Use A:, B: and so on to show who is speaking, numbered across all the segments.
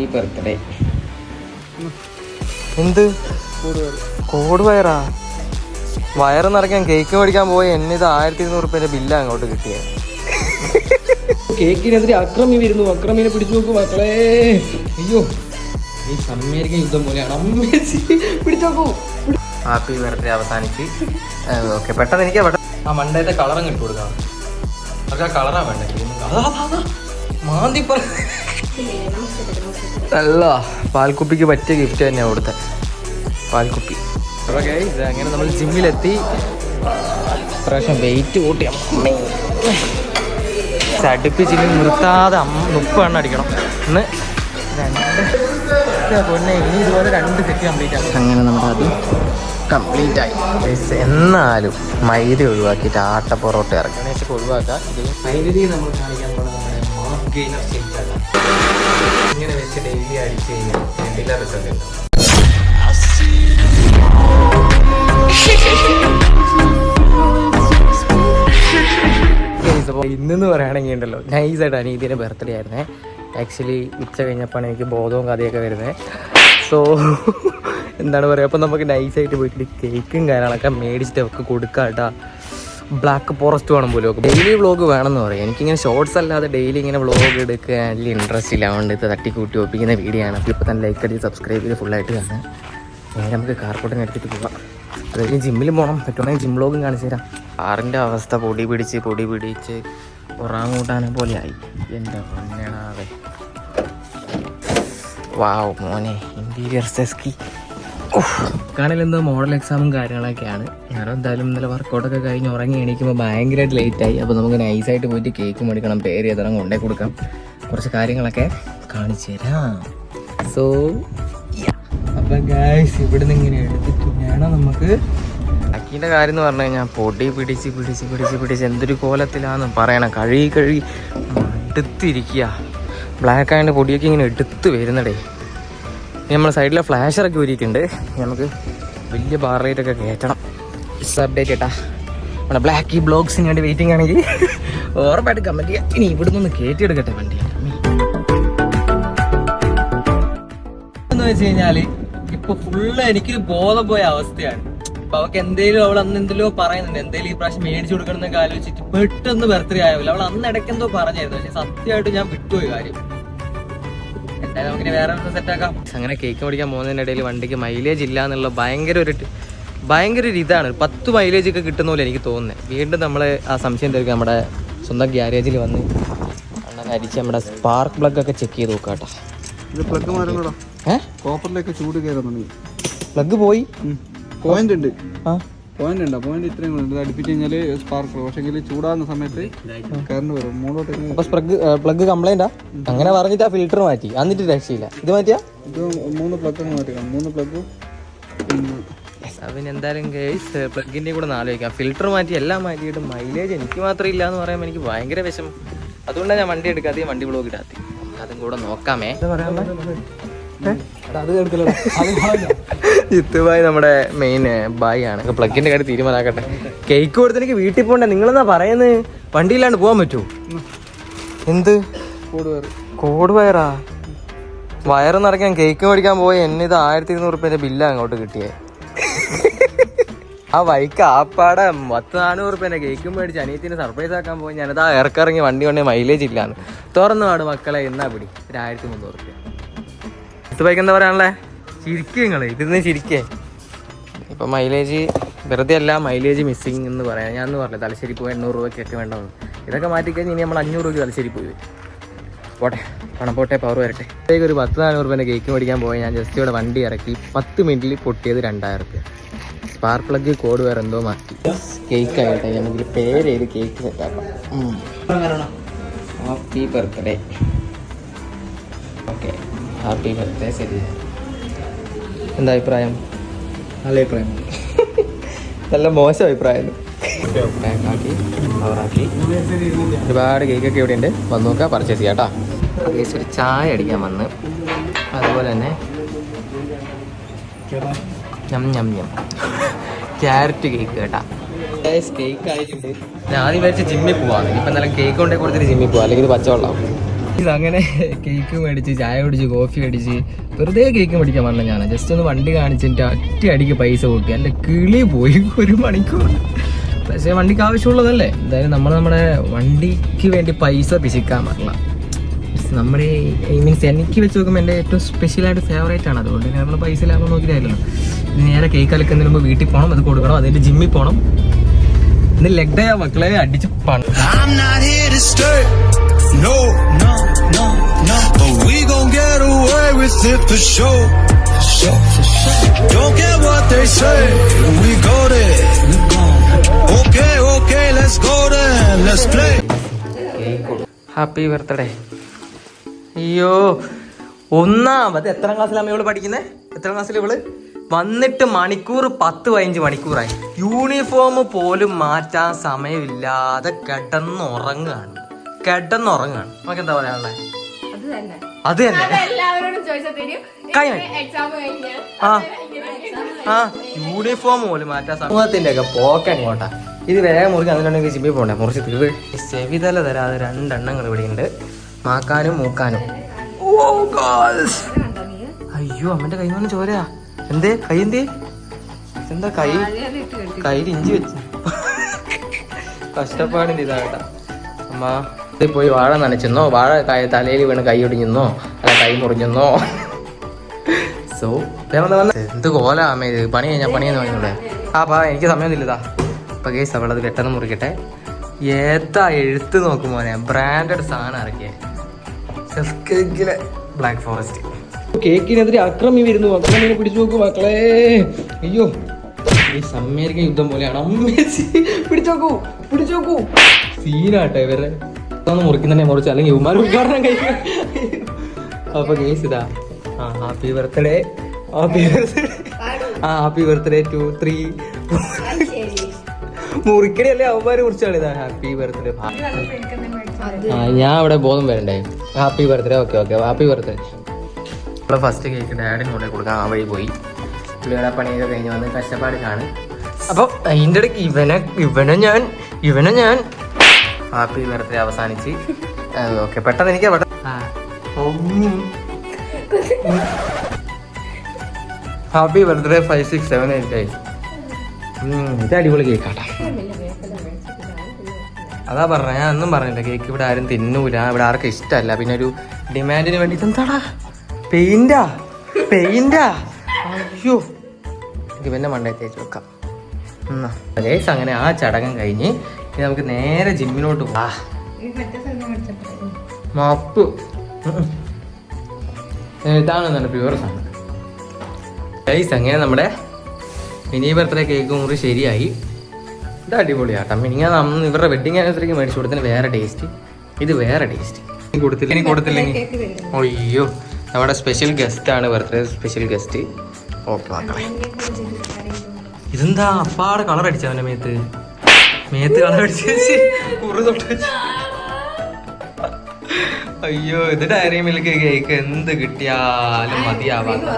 A: Happy birthday എന്ത്? Code വയറാ? വയറ് നിറയ്ക്കാൻ കേക്ക് മേടിക്കാൻ പോയി എന്നെ ഇത് ആയിരത്തി ഇരുന്നൂറ് റുപ്യന്റെ ബില്ല് അങ്ങോട്ട് കിട്ടിയത് കേക്കിനെതിരെ അക്രമി വരുന്നു. അക്രമിനെ പിടിച്ചു നോക്കൂ മക്കളെ. അയ്യോ ഈ അമേരിക്കൻ യുദ്ധം പോലെയാണ് പിടിച്ചു നോക്കൂ. ഹാപ്പി ബർത്ത്ഡേ അവസാനിച്ച്. ഓക്കെ പെട്ടെന്ന് എനിക്ക് പെട്ടെന്ന് ആ മണ്ടേത്തെ കളറും കിട്ടു കൊടുക്കാം അവർക്ക് ആ കളറാ വേണ്ടത് അതാ, അതാ, അതാ. മാന്തി പറ. നല്ല പാൽക്കുപ്പിക്ക് പറ്റിയ ഗിഫ്റ്റ് തന്നെയാണ് അവിടുത്തെ. പാൽക്കുപ്പി. അങ്ങനെ നമ്മൾ ജിമ്മിലെത്തി പ്രാവശ്യം വെയിറ്റ് കൂട്ടി. അമ്മേ. ജിമ്മിൽ നിർത്താതെ മുപ്പത് അടിക്കണം. ഇന്ന് രണ്ട് പൊന്നെ ഇനി ഇതുപോലെ രണ്ട് സെറ്റ് കംപ്ലീറ്റ് ആകും അങ്ങനെ നമ്മുടെ അത് കംപ്ലീറ്റ് ആയി. എന്നാലും മൈദ ഒഴിവാക്കിയിട്ട് ആട്ട പൊറോട്ട ഇറങ്ങി ഒഴിവാക്കാം. ഇത് ഫൈനലി നമ്മൾ കാണിക്കാൻ ഗെയിനർ ഷേക്കാണ് ഇങ്ങനെ വെച്ച് ഡെയിലി അടിച്ച് കഴിഞ്ഞാൽ രണ്ടില്ല റിസൾട്ട് ഇന്നെന്ന് പറയുകയാണെങ്കിൽ ഉണ്ടല്ലോ നൈസായിട്ട് അനീതിന്റെ ബർത്ത്ഡേ ആയിരുന്നേ. ആക്ച്വലി ഉച്ച കഴിഞ്ഞപ്പോഴാണ് എനിക്ക് ബോധവും കഥയൊക്കെ വരുന്നത്. സോ എന്താണ് പറയുക? അപ്പോൾ നമുക്ക് നൈസായിട്ട് വീട്ടിൽ കേക്കും കാര്യങ്ങളൊക്കെ മേടിച്ചിട്ട് അവർക്ക് കൊടുക്കാം കേട്ടോ. ബ്ലാക്ക് ഫോറസ്റ്റ് വേണം പോലും ഡെയിലി വ്ളോഗ് വേണമെന്ന് പറയും. എനിക്കിങ്ങനെ ഷോർട്സ് അല്ലാതെ ഡെയിലി ഇങ്ങനെ വ്ളോഗ് എടുക്കുക വലിയ ഇൻട്രസ്റ്റ് ഇല്ല. അതുകൊണ്ട് ഇത് തട്ടിക്കൂട്ടി ഒപ്പിക്കുന്ന വീഡിയോ ആണ്. ഇപ്പോൾ തന്നെ ലൈക്ക് അടിച്ച് സബ്സ്ക്രൈബ് ചെയ്ത് ഫുള്ളായിട്ട് കാണാം നേരെ നമുക്ക് കാർപ്പോട്ടിന് എടുത്തിട്ട് പോകാം അതായത് ജിമ്മിൽ പോകണം പറ്റുവാണെങ്കിൽ ജിം വ്ളോഗും കാണിച്ചു തരാം. കാറിന്റെ അവസ്ഥ പൊടി പിടിച്ച് പൊടി പിടിച്ച് ഉറാങ്ങൂട്ടാനെ പോലെ ആയി. എന്റെ പൊന്നണാവേ വാവ് മോനെ. ഇന്റീരിയർ സെസ്കി കാണിൽ എന്തോ മോഡൽ എക്സാമും കാര്യങ്ങളൊക്കെയാണ്. ഞാൻ എന്തായാലും ഇന്നലെ വർക്കൗട്ടൊക്കെ കഴിഞ്ഞ് ഉറങ്ങി എണീക്കുമ്പോൾ ഭയങ്കരമായിട്ട് ലേറ്റായി അപ്പോൾ നമുക്ക് നൈസായിട്ട് പോയിട്ട് കേക്ക് മേടിക്കണം പേര് എതണം കൊണ്ടേ കൊടുക്കാം. കുറച്ച് കാര്യങ്ങളൊക്കെ കാണിച്ചു തരാം. സോ അപ്പം ഗായ്സ് ഇവിടെ ഇങ്ങനെ എടുത്തിട്ട് വേണം നമുക്ക് അക്കീന്റെ കാര്യം എന്ന് പറഞ്ഞു കഴിഞ്ഞാൽ പൊടി പിടിച്ച് പിടിച്ച് പിടിച്ച് പിടിച്ച് എന്തൊരു കോലത്തിലാന്ന് പറയണം. കഴുകി കഴുകി എടുത്തിരിക്കുക ബ്ലാക്ക് ആയതിന്റെ പൊടിയൊക്കെ ഇങ്ങനെ എടുത്ത് വരുന്നടേ. നമ്മൾ സൈഡിലെ ഫ്ലാഷറൊക്കെ ഒരുക്കിയിട്ടുണ്ട് നമുക്ക് വലിയ ബാർ റേറ്റൊക്കെ കയറ്റണം. അപ്ഡേറ്റ് കേട്ടാ നമ്മുടെ ബ്ലാക്ക് ബ്ലോഗ്സിന് വേണ്ടി വെയിറ്റിംഗ് ആണെങ്കിൽ ഉറപ്പായിട്ട് കമന്റ് ചെയ്യാം. ഇനി ഇവിടെ നിന്ന് കയറ്റിയെടുക്കട്ടെ വണ്ടി. എന്ന് വെച്ച് കഴിഞ്ഞാൽ ഇപ്പൊ ഫുള്ള് എനിക്കൊരു ബോധം പോയ അവസ്ഥയാണ്. അപ്പൊ അവൾക്ക് എന്തേലും അവൾ അന്ന് എന്തെല്ലോ പറയുന്നുണ്ട്. എന്തേലും ഈ പ്രാവശ്യം മേടിച്ചു കൊടുക്കണം എന്നൊക്കെ ആലോചിച്ചിട്ട് പെട്ടെന്ന് ബർത്ത്ഡേ ആയവല്ല അവൾ അന്ന് ഇടയ്ക്ക് എന്തോ പറഞ്ഞായിരുന്നു. പക്ഷെ സത്യമായിട്ട് ഞാൻ വിട്ടുപോയി കാര്യം. നമുക്കിനി വേറെ സെറ്റ് ആക്കാം. അങ്ങനെ കേക്ക് മേടിക്കാൻ പോകുന്നതിനിടയിൽ ഇടയിൽ വണ്ടിക്ക് മൈലേജ് ഇല്ല എന്നുള്ള ഭയങ്കര ഒരു ഭയങ്കര ഒരു ഇതാണ്. പത്ത് മൈലേജ് ഒക്കെ കിട്ടുന്ന പോലെ എനിക്ക് തോന്നുന്നത് വീണ്ടും നമ്മൾ ആ സംശയം തീർക്കുക നമ്മുടെ സ്വന്തം ഗ്യാരേജിൽ വന്ന് അണ്ണൻ അരിച്ച് നമ്മുടെ സ്പാർക്ക് പ്ലഗ് ഒക്കെ ചെക്ക് ചെയ്ത് നോക്കാം കേട്ടോ.
B: ഇത് പ്ലഗ് മാറണോടാ?
A: ഏഹ്
B: കോപ്പറിലേക്ക് ചൂട് കയറുന്നു
A: പ്ലഗ് പോയി?
B: പോയിന്റ് ഉണ്ട്.
A: ആ.
B: പോയിന്റ് ഉണ്ട്? പോയിന്റ് ഇത്രയും ഉണ്ട്. ഇത് അടുപ്പിച്ച് കഴിഞ്ഞാൽ സ്പാർക്ക് പക്ഷേ ചൂടാകുന്ന സമയത്ത് കറണ്ട് വരും. മൂന്നോട്ട്
A: അപ്പൊ പ്ലഗ് പ്ലഗ് കംപ്ലൈന്റാ അങ്ങനെ പറഞ്ഞിട്ട് ആ ഫിൽറ്റർ മാറ്റി. എന്നിട്ട് രക്ഷയില്ല. ഇത് മാറ്റിയാ?
B: ഇത് മൂന്ന് പ്ലഗ് അങ്ങ് മാറ്റിക്കണം. മൂന്ന് പ്ലഗ് പിന്നെ
A: എന്തായാലും ഗേസ് പ്ലഗിന്റെ കൂടെ ആലോചിക്കാം ഫിൽറ്റർ മാറ്റി എല്ലാം മാറ്റിയിട്ട് മൈലേജ് എനിക്ക് മാത്രം ഇല്ല എന്ന് പറയുമ്പോൾ എനിക്ക് ഭയങ്കര വിഷമം. അതുകൊണ്ടാണ് ഞാൻ വണ്ടി എടുക്കാതെ വണ്ടി ബ്ലോക്ക് ഇടാത്തി. അതും കൂടെ നോക്കാമേ. ജിത്തുബായി നമ്മുടെ മെയിൻ ബായി ആണ്. പ്ലഗിന്റെ കാര്യം തീരുമാനാക്കട്ടെ. കേക്ക് കൊടുത്തെനിക്ക് വീട്ടിൽ പോകണ്ടേ. നിങ്ങളെന്നാ പറയുന്നത് വണ്ടിയില്ലാണ്ട് പോകാൻ പറ്റുമോ? എന്ത്?
B: കോട്
A: വയറാ? വയറ് നിറയ്ക്കാൻ കേക്ക് മേടിക്കാൻ പോയി എന്നെ ഇത് ആയിരത്തി ഇരുന്നൂറ് റുപ്യന്റെ ബില്ല് അങ്ങോട്ട് കിട്ടിയേ. ആ വൈക്ക് ആപ്പാടെ പത്ത് നാനൂറ് റുപ്യന്റെ കേക്കും മേടിച്ച് അനിയത്തിന് സർപ്രൈസ് ആക്കാൻ പോയി. ഞാനത് ആ ഇറക്കിറങ്ങി വണ്ടി കൊണ്ട് മൈലേജ് ഇല്ലാന്ന്. തുറന്നു പാട് മക്കളെ എന്നാ പിടി? ഒരു ആയിരത്തി മുന്നൂറ് റുപ്യ ഇത് ബൈക്ക് എന്താ പറയാനുള്ളേ? ശരിക്കും നിങ്ങൾ ഇതിന്ന് ചിരിക്കേ. ഇപ്പൊ മൈലേജ് വെറുതെ അല്ല മൈലേജ് മിസ്സിങ് എന്ന് പറയാം. ഞാൻ പറഞ്ഞു തലശ്ശേരി പോയി എണ്ണൂറ് രൂപയ്ക്കൊക്കെ വേണ്ടതെന്ന് ഇതൊക്കെ മാറ്റിക്കഴിഞ്ഞ് ഇനി നമ്മൾ അഞ്ഞൂറ് രൂപയ്ക്ക് തലശ്ശേരി പോയി. പോട്ടെ പണം പോട്ടെ പവർ വരട്ടെ. ഇതേക്ക് ഒരു പത്ത് നാനൂറ് രൂപേന്റെ കേക്ക് മേടിക്കാൻ പോയി. ഞാൻ ജസ്റ്റ് ഇവിടെ വണ്ടി ഇറക്കി പത്ത് മിനിറ്റിൽ പൊട്ടിയത് രണ്ടായിരം രൂപ സ്പാർക്ക് പ്ലഗ് കോഡ് വേറെ എന്തോ മാറ്റി. കേക്ക് ആയിട്ടെ നമുക്ക് പേര് ചെയ്ത് കേക്ക് സെറ്റാക്കാം ഹാപ്പി ബർത്ത്ഡേ ഹാപ്പി ബർത്ത്ഡേ ശരി എന്താ അഭിപ്രായം?
B: നല്ല അഭിപ്രായം.
A: നല്ല മോശം അഭിപ്രായം. പാക്കാക്കി കവറാക്കി ഒരുപാട് കേക്കൊക്കെ ഇവിടെ ഉണ്ട് വന്ന് നോക്കുക പർച്ചേസ് ചെയ്യാം കേട്ടോ കേസ് ഒരു ചായ അടിക്കാൻ വന്ന്. അതുപോലെ തന്നെ ഞം ഞം ഞം. ക്യാരറ്റ് കേക്ക് കേട്ടാ. കേക്ക് ആയിട്ടുണ്ട്. ഞാൻ വിചാരിച്ച ജിമ്മിൽ പോവാണ് ഇപ്പം നല്ല കേക്ക് കൊണ്ടേ കൊടുത്തിട്ട് ജിമ്മിൽ പോവാം. അല്ലെങ്കിൽ പച്ചവെള്ളം അങ്ങനെ കേക്ക് മേടിച്ച് ചായ കുടിച്ച് കോഫി അടിച്ച് വെറുതെ കേക്ക് മേടിക്കാൻ വന്ന ഞാൻ ജസ്റ്റ് ഒന്ന് വണ്ടി കാണിച്ചിട്ട് അറ്റി അടിക്ക് പൈസ കൂട്ടി. എന്റെ കിളി പോയി ഒരു മണിക്കൂർ. പക്ഷേ വണ്ടിക്ക് ആവശ്യമുള്ളതല്ലേ? എന്തായാലും നമ്മൾ നമ്മുടെ വണ്ടിക്ക് വേണ്ടി പൈസ പിശിക്കാൻ പാടില്ല. നമ്മുടെ ഐ മീൻസ് എനിക്ക് വെച്ച് നോക്കുമ്പോൾ എന്റെ ഏറ്റവും സ്പെഷ്യലായിട്ട് ഫേവറേറ്റ് ആണ്. അതുകൊണ്ട് തന്നെ നമ്മൾ പൈസ ലാഭം നോക്കിയിട്ടായിരുന്നു നേരെ കേക്ക് അലക്കുന്നതിന് മുമ്പ് വീട്ടിൽ പോകണം അത് കൊടുക്കണം. അതിന്റെ ജിമ്മിൽ പോകണം ഇന്ന് ലെഗ് മക്കളെ. അടിച്ച് പണം
C: No, no, no, no. But we gon' get away with it for sure. For sure, for sure. Don't care what they say. We go there. Okay, okay, let's go then. Let's play.
A: Happy birthday അയ്യോ ഒന്നാമത് എത്രാം ക്ലാസ്സിലാണ് ഇവൾ പഠിക്കുന്നത് എത്രാം ക്ലാസ്സിൽ ഇവൾ വന്നിട്ട് മണിക്കൂർ പത്ത് പതിനഞ്ച് മണിക്കൂറായി യൂണിഫോം പോലും മാറ്റാൻ സമയമില്ലാതെ കിടന്നുറങ്ങുകയാണ് കിടന്നുറങ്ങുകയാണ് നമുക്ക് എന്താ പറയാനുള്ളത്
D: അത് തന്നെ.
A: ആ. ആ യൂണിഫോം പോലും മാറ്റാ സമൂഹത്തിന്റെ ഒക്കെ പോക്കെങ്ങോട്ടാ ഇത് വേഗം മുറിച്ച് അതിനുണ്ടെങ്കിൽ ജിമ്മിൽ പോണ്ടേ? മുറിച്ച് തീർ ചെവിതല തരാതെ രണ്ടെണ്ണങ്ങൾ ഇവിടെ ഉണ്ട് മാക്കാനും. മൂക്കാനും അയ്യോ അമ്മന്റെ കൈ നിന്ന് ചോരയാ എന്തേ? കൈ എന്തേ? എന്താ കൈ? കയ്യിൽ ഇഞ്ചി വെച്ച്. കഷ്ടപ്പാടിന്റെ ഇതാകട്ടാ അമ്മ. ഇത് പോയി വാഴ നനച്ചെന്നോ വാഴ തലയിൽ വീണ് കൈ ഒടിഞ്ഞെന്നോ അല്ല കൈ മുറിഞ്ഞെന്നോ. സോ എന്ത് കോല അമ്മ ഇത്? പണി കഴിഞ്ഞാൽ പണിയെന്ന് പറഞ്ഞൂടെ ആ പാ എനിക്ക് സമയമൊന്നുമില്ലതാ ഇപ്പൊ കേസ് അവളത് പെട്ടെന്ന് മുറിക്കട്ടെ. ഏതാ എഴുത്ത് നോക്കും മോനെ. ബ്രാൻഡഡ് സാധനം ഇറക്കിയേ. ബ്ലാക്ക് ഫോറസ്റ്റ് കേക്കിനെതിരെ അക്രമി വരുന്നു. അക്രമിനെ പിടിച്ചു നോക്കും മക്കളെ. അയ്യോ. ഈ അമേരിക്കൻ യുദ്ധം പോലെയാണ്. അമ്മേച്ചി പിടിച്ചോക്കൂ പിടിച്ചോക്കൂ. സീനാട്ടെ ഇവരെ ഒന്ന് മുറിക്കുന്നതന്നെ മുറിച്ച് അല്ലെങ്കിൽ ഉമാർ ഉദ്ഘാടനം കഴിക്കും അപ്പൊ ഗേസ് ഇതാ ആ ഹാപ്പി ബർത്ത്ഡേ ഹാപ്പി ബർത്ത്ഡേ ആ ഹാപ്പി ബർത്ത്ഡേ ടു ത്രീ മുറിക്കടിയല്ലേ അവന്മാര് കുറിച്ചാണ് ഇതാ ഹാപ്പി ബർത്ത്ഡേ ആ ഞാൻ അവിടെ ബോധം വരണ്ടേ? Happy birthday okay okay happy birthday നമ്മളെ ഫസ്റ്റ് കേക്ക് ഡാഡിന് കൊണ്ടേ കൊടുക്കാൻ ആ വഴി പോയി. പുള്ളിയുടെ പണിയൊക്കെ കഴിഞ്ഞ് വന്ന് കഷ്ടപ്പാട് കാണും. അപ്പോൾ അതിന്റെ ഇടയ്ക്ക് ഇവനെ ഇവനെ ഞാൻ ഇവനെ ഞാൻ ഹാപ്പി ബർത്ത്ഡേ അവസാനിച്ച്. ഓക്കെ. പെട്ടെന്ന് എനിക്ക് happy birthday five six seven eight eight. ഇത് അടിപൊളി കേക്കാട്ടാ. അതാ പറഞ്ഞ ഞാൻ ഒന്നും പറഞ്ഞില്ല കേക്ക് ഇവിടെ ആരും തിന്നൂല ഇവിടെ ആർക്കും ഇഷ്ടമല്ല പിന്നെ ഒരു ഡിമാൻഡിന് വേണ്ടി എന്താടാ പെയിന്റാ? പെയിന്റാ? അയ്യോ. പിന്നെ മണ്ടേ തേച്ച് വെക്കാം അങ്ങനെ ആ ചടങ്ങ് കഴിഞ്ഞ് ഇനി നമുക്ക് നേരെ ജിമ്മിലോട്ട് പോവാ. മപ്പ്. ഇതാണ് നല്ല പ്യുവർ സാധനം. ഗൈസ് അങ്ങനെ നമ്മുടെ മിനി ബർത്ത്ഡേ കേക്ക് മുറി ശരിയായി. ഇത് അടിപൊളിയാട്ടോ മിനിങ്ങ നമ്മൾ ഇവരുടെ വെഡിങ് ആനിവേഴ്സറിക്ക് മേടിച്ചു കൊടുത്തതിന് വേറെ ടേസ്റ്റ് ഇത് വേറെ ടേസ്റ്റ് കൊടുത്തില്ല. ഇനി കൊടുത്തില്ലെങ്കിൽ അയ്യോ. നമ്മുടെ സ്പെഷ്യൽ ഗസ്റ്റ് ആണ് ബർത്ത്ഡേ സ്പെഷ്യൽ ഗസ്റ്റ് ഓക്കെ മക്കളെ ഇതെന്താ? അപ്പാടെ കളർ അടിച്ചവന്റെ മേത്ത്. മേത്ത് കളർ കുറു തൊട്ട് അയ്യോ ഇത് ഡയറി മിൽക്ക് കേക്ക് എന്ത് കിട്ടിയാലും മതിയാവാത്ത.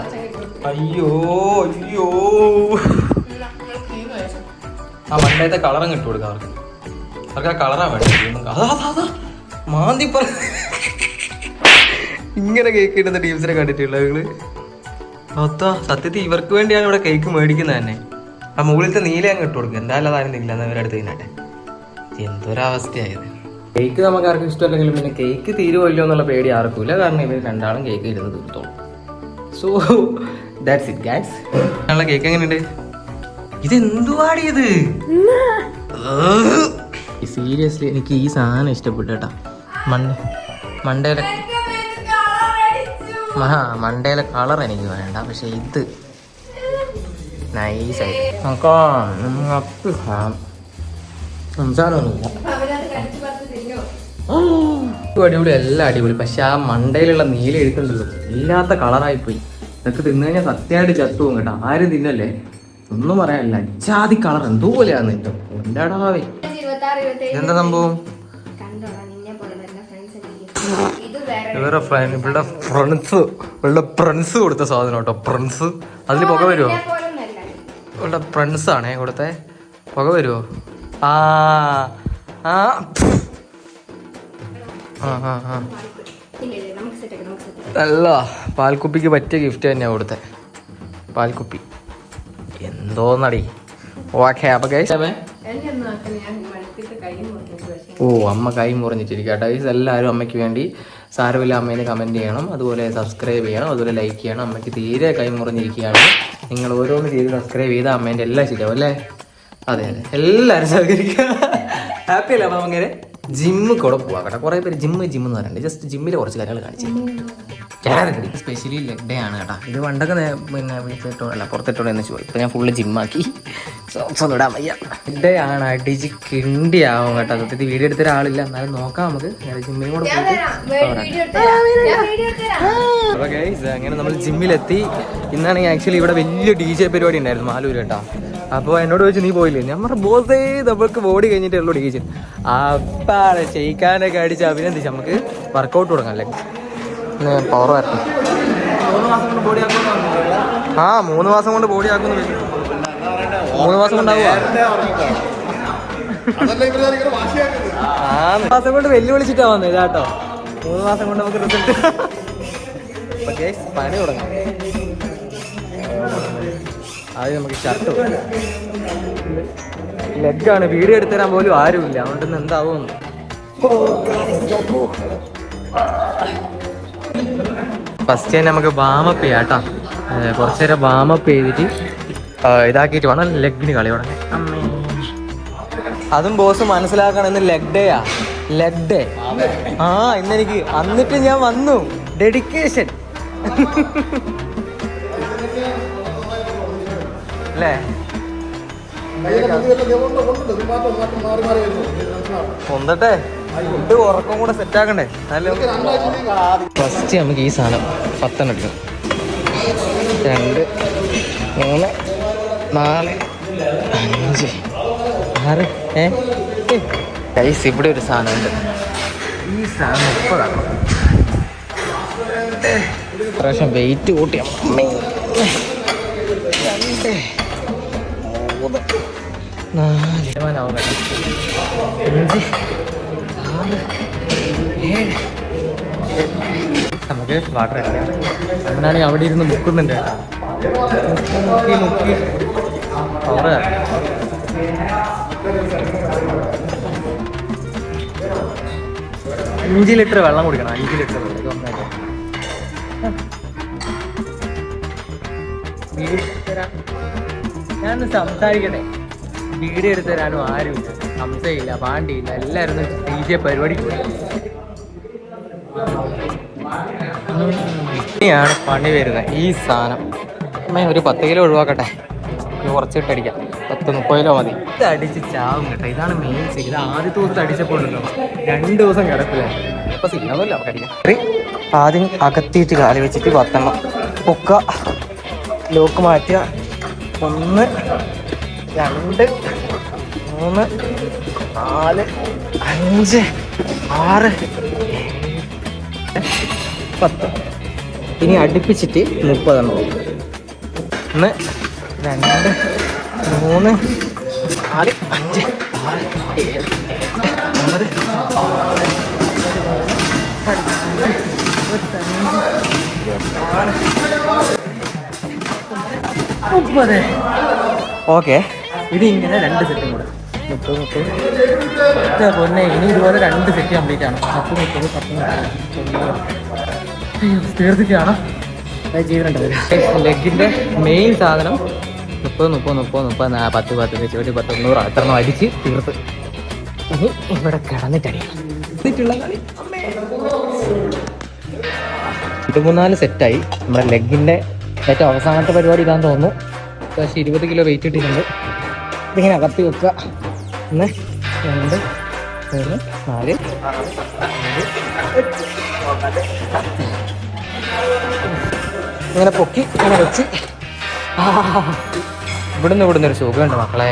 A: അയ്യോ അയ്യോ. ആ മണ്ടയത്തെ കളറും കിട്ടു കൊടുക്കാം അവർക്ക്. അവർക്ക് ആ കളറാ വേണ്ടത് അതാ അതാ അതാ. മാന്തി പറ. ഇങ്ങനെ കേക്ക് ഇടുന്ന ടീംസിനെ കണ്ടിട്ടുള്ള മൊത്തം സത്യത്തിൽ ഇവർക്ക് വേണ്ടിയാണ് ഇവിടെ കേക്ക് മേടിക്കുന്നത് തന്നെ. ആ മുകളിലത്തെ നീല അങ്ങ് ഇട്ട് കൊടുക്കുക എന്തായാലും അതാരും ഇല്ല എന്ന് ഇവരടുത്ത് തിന്നട്ടെ. എന്തൊരവസ്ഥയായത്. കേക്ക് നമുക്ക് ആർക്കും ഇഷ്ടമല്ലെങ്കിലും പിന്നെ കേക്ക് തീരുമല്ലോ എന്നുള്ള പേടി ആർക്കുമില്ല കാരണം ഇവർ രണ്ടാളും കേക്ക് ഇരുന്ന് തീർത്തോളും സോ ദാറ്റ്സ് ഇറ്റ് ഗാസ് ഞങ്ങളെ കേക്ക് എങ്ങനെയുണ്ട്? ഇതെന്തുവാടി ഇത്? സീരിയസ്ലി എനിക്ക് ഈ സാധനം ഇഷ്ടപ്പെട്ടു കേട്ടാ. മണ്ട മണ്ടയിലെ മണ്ടേലെ മണ്ടയിലെ കളർ എനിക്ക് വേണ്ട. പക്ഷെ ഇത് നൈസായി സംസാരമൊന്നുമില്ല അടിപൊളി എല്ലാം അടിപൊളി പക്ഷെ ആ മണ്ടയിലുള്ള നീല എഴുത്തുണ്ടല്ലോ ഇല്ലാത്ത കളറായി പോയി ഇതൊക്കെ തിന്നു കഴിഞ്ഞാൽ സത്യമായിട്ട് ചത്തുപോകും കേട്ടോ ആരും തിന്നല്ലേ ഒന്നും പറയാനില്ല അജാതി കളർ എന്തോ പോലെയാന്ന്
D: ആറ്
A: സംഭവം
D: ഫ്രണ്ട്സ്
A: ഇവളുടെ ഫ്രണ്ട്സ് കൊടുത്ത സാധനം കേട്ടോ ഫ്രണ്ട്സ് അതിൽ പുക വരുമോ ഇവളുടെ ഫ്രണ്ട്സ് ആണേ ഇവിടുത്തെ. പുക വരുമോ ആ ആ ആ നല്ല പാൽക്കുപ്പിക്ക് പറ്റിയ ഗിഫ്റ്റ് തന്നെയാണ് ഇവിടുത്തെ. പാൽക്കുപ്പി. എന്തോന്നടി. ഓക്കെ അപ്പൊ ഗൈസ് ഓ അമ്മ കൈ മുറിഞ്ഞിട്ടിരിക്കുക കേട്ടോ എല്ലാവരും അമ്മയ്ക്ക് വേണ്ടി സാരമില്ല അമ്മേനെ കമന്റ് ചെയ്യണം അതുപോലെ സബ്സ്ക്രൈബ് ചെയ്യണം അതുപോലെ ലൈക്ക് ചെയ്യണം. അമ്മയ്ക്ക് തീരെ കൈ മുറിഞ്ഞിരിക്കുകയാണ്. നിങ്ങൾ ഓരോന്ന് ചെയ്ത് സബ്സ്ക്രൈബ് ചെയ്ത് അമ്മേന്റെ എല്ലാം ശരിയാവും അല്ലേ? അതെ അതെ. എല്ലാവരും സഹകരിക്കുക. ഹാപ്പി അല്ലേ അപ്പം അങ്ങനെ ജിമ്മിൽ കൂടെ പോവാം കേട്ടോ. കുറേ പേര് ജിമ്മ് ജിമ്മ് എന്ന് പറയുന്നുണ്ട്. ജസ്റ്റ് ജിമ്മിലെ കുറച്ച് കാര്യങ്ങൾ കാണിച്ചു സ്പെഷ്യലി ലെഗ് ഡേ ആണ് കേട്ടോ. ഇത് പണ്ടൊക്കെ പിന്നെ വീട്ടിലിട്ടോ അല്ല പുറത്തിട്ടോ എന്ന് ചോദിച്ചു ഇപ്പൊ ഞാൻ ഫുള്ള് ജിമ്മാക്കി സോക്സ് ഒന്നും ഇടാൻ വയ്യ. ലെഗ് ഡേ ആണ് അടിച്ച് കിണ്ടിയാവും കേട്ടോ. സത്യത്തിൽ വീഡിയോ എടുത്ത ഒരാളില്ല. എന്നാലും നോക്കാം നമുക്ക്. ജിമ്മിൽ കൂടെ പോയിട്ട് അങ്ങനെ നമ്മൾ ജിമ്മിലെത്തി ഇന്നാണെങ്കിൽ ആക്ച്വലി ഇവിടെ വലിയ ഡി ജെ പരിപാടി ഉണ്ടായിരുന്നു മാലൂര് കേട്ടോ. അപ്പോൾ എന്നോട് ചോദിച്ചു നീ പോയില്ലേ? ഞാൻ പറഞ്ഞു ബോസേ നമ്മൾക്ക് ബോഡി കഴിഞ്ഞിട്ടേ ഉള്ളൂ ഡി ജെ അപ്പാടെ ചെയ്യിക്കാനൊക്കെ അടിച്ച് അഭിനന്ദിച്ച് നമുക്ക് വർക്കൗട്ട് തുടങ്ങാം അല്ലേ? പവർ വരണം ആ മൂന്ന് മാസം കൊണ്ട് ബോഡി ആക്കുന്നു മൂന്ന് മാസം കൊണ്ടാവുക മാസം കൊണ്ട് വെല്ലുവിളിച്ചിട്ടാ വന്നത് ഇതാട്ടോ മൂന്ന് മാസം കൊണ്ട് നമുക്ക് റിസൾട്ട് പണി തുടങ്ങാം. ആദ്യം നമുക്ക് ഷർട്ട് ലെഗാണ് വീഡിയോ എടുത്തുതരാൻ പോലും ആരുമില്ല. അതുകൊണ്ട് എന്താവും? ഫസ്റ്റ് തന്നെ നമുക്ക് വാമപ്പ് ചെയ്യാം കേട്ടോ കുറച്ചു നേരം വാമപ്പ് ചെയ്തിട്ട് ഇതാക്കിയിട്ട് വേണം ലെഗിന് കളി തുടങ്ങി അതും ബോസ് മനസ്സിലാക്കണം ഇന്ന് ലെഗ് ഡേയാ ലെഗ് ഡേ ആ ഇന്നെനിക്ക്. എന്നിട്ട് ഞാൻ വന്നു. ഡെഡിക്കേഷൻ അല്ലേ? പൊന്തട്ടെ ഫുഡ് ഉറക്കം കൂടെ സെറ്റ് ആക്കണ്ടേ? ഫസ്റ്റ് നമുക്ക് ഈ സാധനം പത്തെണ്ണം എടുക്കണം രണ്ട് മൂന്ന് നാല് അഞ്ച് ആറ് ഏ? കൈസ് ഇവിടെ ഒരു സാധനം ഉണ്ട് ഈ സാധനം മുപ്പതാണ് പ്രാവശ്യം വെയിറ്റ് കൂട്ടി. നാല് അഞ്ച് നമുക്ക് വാട്ടർ അടിക്കാം അങ്ങനെയാണെങ്കിൽ അവിടെ ഇരുന്ന് മുക്കുന്നുണ്ട്. അഞ്ച് ലിറ്റർ വെള്ളം കുടിക്കണം. അഞ്ച് ലിറ്റർ. ഇത് ഒന്നായിട്ട് സംസാരിക്കട്ടെ. വീഡിയോ എടുത്തു തരാനും ആരുമില്ല സംശയമില്ല പാണ്ടിയില്ല. എല്ലാവരും ഡി ജെ പരിപാടിക്ക് പോയി ഇനിയാണ് പണി വരുന്നത്. ഈ സാധനം ഒരു പത്ത് കിലോ ഒഴിവാക്കട്ടെ. കുറച്ച് ഇട്ടടിക്കാം. അടിക്കാം പത്ത് മുപ്പത് കിലോ മതി. ഇത് അടിച്ച് ചാവും കേട്ടോ. ഇതാണ് മെയിൻ സീൻ ഇത് ആദ്യത്തെ ദിവസം അടിച്ചപ്പോൾ രണ്ട് ദിവസം കിടക്കില്ല ഇപ്പൊ സീനാവല്ലോ നമുക്ക് അടിക്കാം. ആദ്യം അകത്തിയിട്ട് കാലി വെച്ചിട്ട് പത്തെണ്ണം. പൊക്ക. ലോക്ക് മാറ്റുക ഒന്ന്. രണ്ട് മൂന്ന് നാല് അഞ്ച് ആറ് പത്ത് ഇനി അടുപ്പിച്ചിട്ട് മുപ്പതെണ്ണം ഒന്ന് രണ്ട് മൂന്ന് നാല് അഞ്ച് ആറ് ഏഴ് ഒമ്പത് ഓക്കെ ഇത് ഇങ്ങനെ രണ്ട് സെറ്റും കൂടെ. മുപ്പത് മുപ്പത്. പൊന്നെ ഇനി ഇതുപോലെ രണ്ട് സെറ്റ് കംപ്ലീറ്റ് ആണ്. പത്ത് മുപ്പത് പത്ത് മുപ്പത്. തീർത്തിട്ടാണ്? ലെഗിന്റെ മെയിൻ സാധനം മുപ്പത് മുപ്പത് മുപ്പത് മുപ്പത് പത്ത് പത്ത് വെച്ച് ഒരു പത്ത് നൂറ് അത്രണ്ണം അടിച്ച് തീർത്ത്. ഇനി ഇവിടെ കിടന്നിട്ടടിക്കണം. ഇത് മൂന്നാൽ സെറ്റായി നമ്മുടെ ലെഗിന്റെ ഏറ്റവും അവസാനത്തെ പരിപാടി ഇതാന്ന് തോന്നുന്നു. പക്ഷേ ഇരുപത് കിലോ വെയിറ്റ് ഇട്ടിട്ടുണ്ട്. ഇതിങ്ങനെ അകത്തി വെക്കുക. ഒന്ന് രണ്ട് മൂന്ന് നാല് ഇങ്ങനെ പൊക്കി ഇങ്ങനെ വെച്ച്. ഇവിടുന്ന് ഇവിടുന്ന് ഒരു സുഖമുണ്ട് മക്കളെ.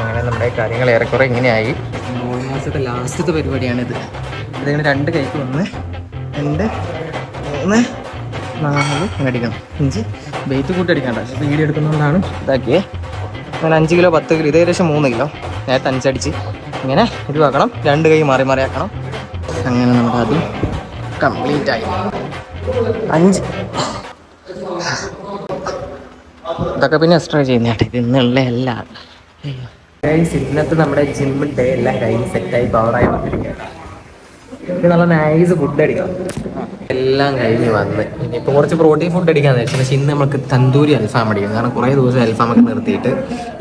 A: അങ്ങനെ നമ്മുടെ കാര്യങ്ങൾ ഏറെക്കുറെ ഇങ്ങനെയായി. മൂന്ന് മാസത്തെ ലാസ്റ്റത്തെ പരിപാടിയാണിത്. ഇതിങ്ങനെ രണ്ട് കൈക്ക് ഒന്ന് രണ്ട് മൂന്ന് നാല് ഇങ്ങനെ അടിക്കണം അഞ്ച് വെയിറ്റ് കൂട്ടി അടിക്കണ്ട വീഡിയോ എടുക്കുന്നതുകൊണ്ടാണ് ഇതാക്കിയേ. അങ്ങനെ അഞ്ച് കിലോ പത്ത് കിലോ ഇത് ഏകദേശം മൂന്ന് കിലോ. നേരത്തെ അഞ്ചടിച്ച്. ഇങ്ങനെ ഇതുവാക്കണം രണ്ട് കൈ മാറി മാറി ആക്കണം. അങ്ങനെ നമുക്ക് അത് കംപ്ലീറ്റ് ആയി. അഞ്ച്. ഇതൊക്കെ പിന്നെ എക്സ്ട്രാ ചെയ്യുന്നതാട്ടെ ഇത് ഇന്നുള്ള എല്ലാ ഇന്നത്തെ നമ്മുടെ ജിമ്മിൽ ഡേ എല്ലാം കഴിഞ്ഞ് സെറ്റായി പവറായി വന്നിരിക്കുകയാണ്. നല്ല നൈസ് ഫുഡ് അടിക്കണം. എല്ലാം കഴിഞ്ഞ് വന്ന്. ഇനിയിപ്പോൾ കുറച്ച് പ്രോട്ടീൻ ഫുഡ് അടിക്കാന്ന് വെച്ചാൽ പക്ഷേ ഇന്ന് നമുക്ക് തന്തൂരി അൽഫാം അടിക്കും കാരണം കുറേ ദിവസം അൽഫാം ഒക്കെ നിർത്തിയിട്ട്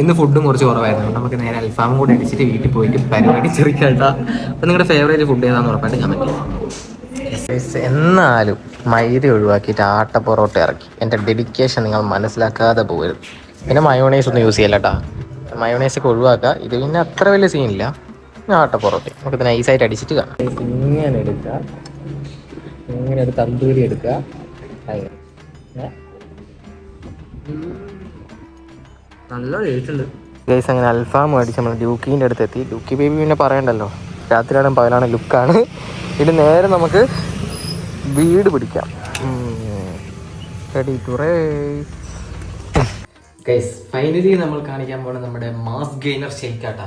A: ഇന്ന് ഫുഡും കുറച്ച് കുറവായിരുന്നു. നമുക്ക് നേരെ അൽഫാമും കൂടി അടിച്ചിട്ട് വീട്ടിൽ പോയിട്ട് പരിപാടി ചെറിക്കണ്ട അപ്പം നിങ്ങളുടെ ഫേവറേറ്റ് ഫുഡ് ഏതാണെന്ന് ഉറപ്പായിട്ട് കമന്റ് എന്നാലും മൈദ ഒഴിവാക്കിയിട്ട് ആട്ട പൊറോട്ട ഇറക്കി. എന്റെ ഡെഡിക്കേഷൻ നിങ്ങൾ മനസ്സിലാക്കാതെ പോകരുത്. പിന്നെ മയോണൈസ് ഒന്നും യൂസ് ചെയ്യല്ല മയോണൈസ് ഒക്കെ ഒഴിവാക്കുക. ഇത് പിന്നെ അത്ര വലിയ സീനില്ല ആട്ട പൊറോട്ട. നമുക്ക് നൈസായിട്ട് അടിച്ചിട്ട് കാണാം. ഇങ്ങനെ എടുക്കുക. ഇങ്ങനെ ഒരു തന്തൂരി എടുക്കുക. അങ്ങനെ നല്ല ടേസ്റ്റ് ഗൈസ് അങ്ങനെ അൽഫാം മേടിച്ച് നമ്മൾ ഡ്യൂക്കീന്റെ അടുത്ത് എത്തി. ഡ്യൂക്കി ബേബി പിന്നെ പറയണ്ടല്ലോ. രാത്രിയാണ് പകലാണ് ലുക്കാണ്. ഇത് നേരെ നമുക്ക് വീട് പിടിക്കാം. റെഡി ടു ഗൈസ് ഫൈനലി നമ്മൾ കാണിക്കാൻ പോകുന്നത് നമ്മുടെ മാസ് ഗെയിനർ ഷെയ്ക്കാട്ടാ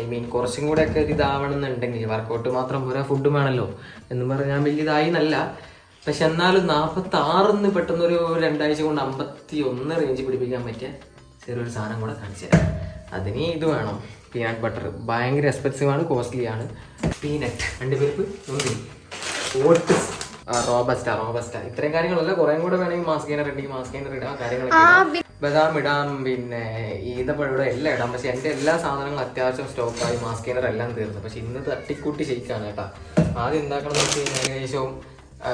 A: ഐ മീൻ കുറച്ചും കൂടെ ഒക്കെ ഇതാവണമെന്നുണ്ടെങ്കിൽ വർക്കൗട്ട് മാത്രം പോരാ ഫുഡും വേണമല്ലോ എന്ന് പറഞ്ഞാൽ ഞാൻ വലിയ ഇതായി നല്ല പക്ഷെ എന്നാലും നാൽപ്പത്തി ആറിന്ന് പെട്ടെന്ന് ഒരു രണ്ടാഴ്ച കൊണ്ട് അമ്പത്തി ഒന്ന് റേഞ്ച് പിടിപ്പിക്കാൻ പറ്റിയ ചെറിയൊരു സാധനം കൂടെ കാണിച്ചു തരാം. അതിന് ഇത് വേണം. പീനട്ട് ബട്ടർ ഭയങ്കര എക്സ്പെൻസീവ് ആണ് കോസ്റ്റ്ലി ആണ്. പീനട്ട് രണ്ട് പേർക്ക് ഓട്സ് റോബസ്റ്റ റോബസ്റ്റ ഇത്രയും കാര്യങ്ങളല്ല കുറേ കൂടെ വേണമെങ്കിൽ മാസ്ക് ഗെയിനർ ഉണ്ടെങ്കിൽ മാസ്ക് ഗെയിനർ ഇടാം കാര്യങ്ങളൊക്കെ. ബദാം ഇടാം പിന്നെ ഈന്തപ്പഴം എല്ലാം ഇടാം. പക്ഷെ എന്റെ എല്ലാ സാധനങ്ങളും അത്യാവശ്യം സ്റ്റോക്കായി മാസ്ക് ഗെയിനർ എല്ലാം തീർന്നു. പക്ഷെ ഇന്ന് തട്ടിക്കൂട്ടി ഷെയ്ക്കാണ് കേട്ടോ. ആദ്യം എന്താക്കണം വെച്ച് കഴിഞ്ഞാൽ ഏകദേശം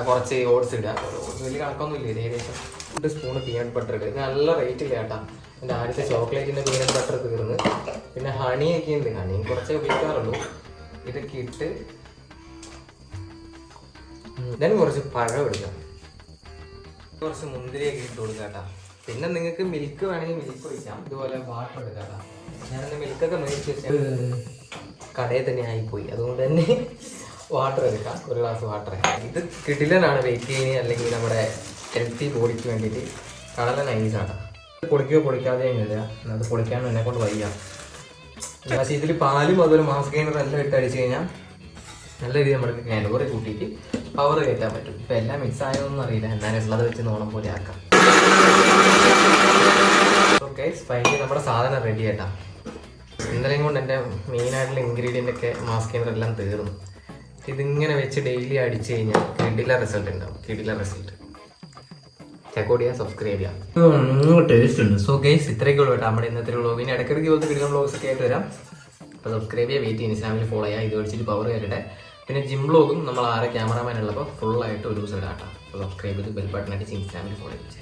A: കുറച്ച് ഓട്സ് ഇടുക. ഓട്സ് വലിയ കണക്കൊന്നും ഇല്ല ഏകദേശം രണ്ട് സ്പൂണ് പീനട്ട് ബട്ടർ ഇടുക. നല്ല റേറ്റ് ഇല്ല കേട്ടോ. എന്റെ ആദ്യത്തെ ചോക്ലേറ്റിന്റെ പീനട്ട് ബട്ടർ തീർന്ന്. പിന്നെ ഹണിയൊക്കെ ഉണ്ട്. ഹണി കുറച്ചേ ഉപയോഗിക്കാറുള്ളൂ. ഇതൊക്കെ ഇട്ട് ഞാൻ കുറച്ച് പഴം എടുക്കാം കുറച്ച് മുന്തിരിയൊക്കെ ഇട്ട് കൊടുക്കാം കേട്ടോ. പിന്നെ നിങ്ങൾക്ക് മിൽക്ക് വേണമെങ്കിൽ മിൽക്ക് ഒഴിക്കാം ഇതുപോലെ വാട്ടർ എടുക്കാം ഞാനന്ന് മിൽക്കൊക്കെ മേടിച്ച് വെച്ചാൽ കടയിൽ തന്നെ ആയിപ്പോയി. അതുകൊണ്ട് തന്നെ വാട്ടർ എടുക്കാം. ഒരു ഗ്ലാസ് വാട്ടർ ഇത് കിടിലനാണ് വെയിറ്റ് ഗെയിന് അല്ലെങ്കിൽ നമ്മുടെ ഹെൽത്തി ബോഡിക്ക് വേണ്ടിയിട്ട് കടല നൈസാണ് പൊളിക്കുകയോ പൊളിക്കാതെയോ ഇല്ല അത് പൊളിക്കാനും എന്നെ കൊണ്ട് വയ്യ. ഇതിൽ പാലും അതുപോലെ മാസ്ക് ഗെയിനർ എല്ലാം ഇട്ട് അടിച്ചു കഴിഞ്ഞാൽ നല്ല രീതിയിൽ നമ്മുടെ കാനോറി കൂട്ടിയിട്ട് പവർ കയറ്റാൻ പറ്റും. ഇപ്പം എല്ലാം മിക്സ് ആയതൊന്നും അറിയില്ല. എന്നാലും ഉള്ളത് വെച്ച് നോണം പോലെ ആക്കാം. ഓക്കെ ഫൈനലി നമ്മുടെ സാധനം റെഡി ആയിട്ടാ. ഇന്നലെയും കൊണ്ട് എന്റെ മെയിനായിട്ടുള്ള ഇൻഗ്രീഡിയന്റ് ഒക്കെ മാസ്ക് എല്ലാം തീർന്നു. ഇതിങ്ങനെ വെച്ച് ഡെയിലി അടിച്ചു കഴിഞ്ഞാൽ കിടില റിസൾട്ട് ഉണ്ടാവും. കിടില റിസൾട്ട് ചെക്കോട്ട് ചെയ്യാൻ സബ്സ്ക്രൈബ് ചെയ്യാം. ടേസ്റ്റ് ഉണ്ട്. സോ ഗൈസ് ഇത്രയൊക്കെ ഉള്ളൂ കേട്ടോ നമ്മുടെ ഇന്നത്തെ വ്ളോഗ് ഇനി ഇടയ്ക്കിടയ്ക്ക് വ്ളോഗ്സ് ഒക്കെ ആയിട്ട് വരാം. അപ്പോൾ സബ്സ്ക്രൈബ് ചെയ്യുക വെയിറ്റ് ചെയ്യുക ഇൻസ്റ്റാഗ്രാമിൽ ഫോളോ ചെയ്യുക ഇത് വെച്ചിട്ട് പവർ കയറട്ടെ പിന്നെ ജിം ബ്ലോഗും നമ്മൾ ആരെ ക്യാമറാമാൻ ഉള്ളപ്പോൾ ഫുള്ളായിട്ട് ഒരു ദിവസം ഇടാം അപ്പോൾ സബ്സ്ക്രൈബ് ചെയ്ത് ബെൽ ബട്ടൺ അടിച്ച് ഇൻസ്റ്റാഗ്രാമിൽ ഫോളോ ചെയ്ത്